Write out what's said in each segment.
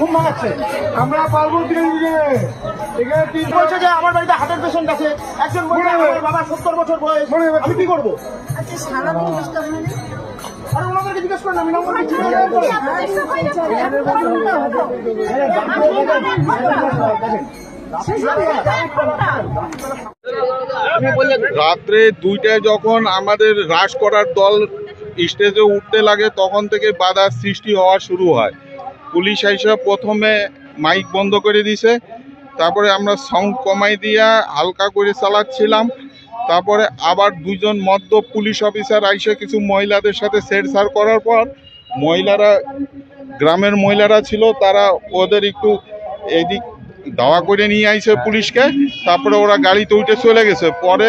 ঘুম ভাঙাচ্ছে আমরা পারব দিকে দিকে এখানে তিন বলছে যে আমার বাড়িতে হার্টের পেশেন্ট আছে একজন বলছে আমার বাবা সত্তর বছর বয়স আমি কি করব আচ্ছা সারাদিন ডিস্টার্ব হয় না আরে ওনাদেরকে জিজ্ঞেস করেন আমি নম্বর দিচ্ছি না, না, করে। রাত্রে দুইটায় যখন আমাদের হ্রাস করার দল স্টেজে উঠতে লাগে, তখন থেকে বাধার সৃষ্টি হওয়া শুরু হয়। পুলিশ এসে প্রথমে মাইক বন্ধ করে দিছে, তারপরে আমরা সাউন্ড কমাই দিয়া হালকা করে চালাচ্ছিলাম। তারপরে আবার দুজন মদ্য পুলিশ অফিসার আইসে কিছু মহিলাদের সাথে ছেড়ছাড় করার পর, মহিলারা, গ্রামের মহিলারা ছিল, তারা ওদের একটু এদিক দাওয়া করে নিয়ে আইছে পুলিশকে, তারপরে ওরা গাড়িতে উঠে চলে গেছে। পরে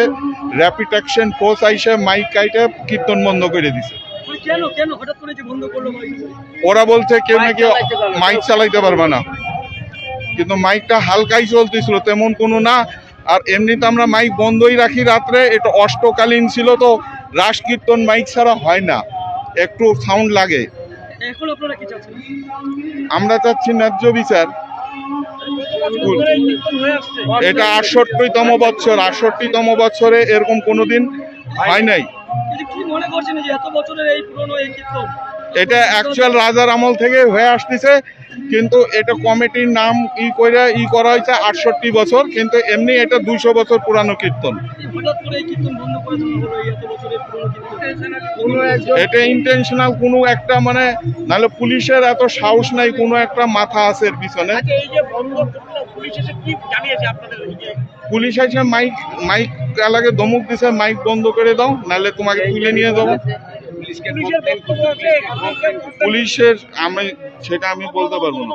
র্যাপিড অ্যাকশন ফোর্স আইসে মাইক কাইটে কীর্তন বন্ধ করে দিছে? ওরা বলছে কেউ নাকি মাইক চালাইতে পারবে না। কিন্তু মাইকটা হালকাই চলতেছিল তেমন কোনো না। আর এমনিতে আমরা মাইক বন্ধই রাখি রাত্রে এটা অষ্টকালীন ছিল তো রাস কীর্তন মাইক ছাড়া হয় না। একটু সাউন্ড লাগে। আমরা চাচ্ছি ন্যায্য বিচার। এটা আটষট্টিতম বছর, আটষট্টিতম বছরে এরকম কোনোদিন হয় নাই। কি মনে করছেন যে এত বছরের এই পুরনো এই কীর্তন এটা অ্যাকচুয়াল রাজার আমল থেকে হয়ে আসতেছে কিন্তু এটা কমিটির নাম ই করে ই করা হয়েছে আটষট্টি বছর কিন্তু এমনি এটা দুইশো বছর পুরানো কীর্তন। এটা ইন্টেনশনাল কোনো একটা মানে নাহলে পুলিশের এত সাহস নাই কোনো একটা মাথা আছে এর পিছনে। করল পুলিশ এসে মাইক মাইক এলাকে ধমক দিছে মাইক বন্ধ করে দাও নাহলে তোমাকে তুলে নিয়ে যাব। পুলিশের পুলিশের আমি সেটা আমি বলতে পারব না।